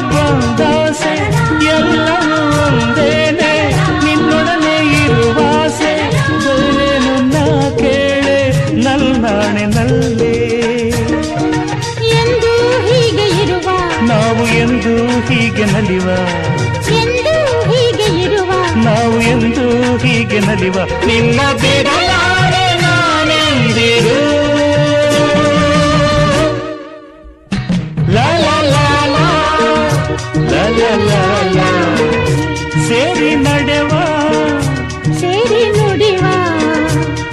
ಬಂದಾಸೆ ಎಲ್ಲವೂ ಒಂದೇನೆ ನಿನ್ನೊಡನೆ ಇರುವಾಸೆ. ಬೇರೇನು ನಾ ಕೇಳೆ ನಲ್ಲಾಣೆ ನಲ್ಲೇ. ಎಂದು ಹೀಗೆ ಇರುವ ನಾವು ಎಂದು ಹೀಗೆ ನಲಿವ. ಎಂದು ಹೀಗೆ ಇರುವ. ನಾವು ಎಂದು ಹೀಗೆ ನಲಿವ. ನಿನ್ನ ಬಿಡಲ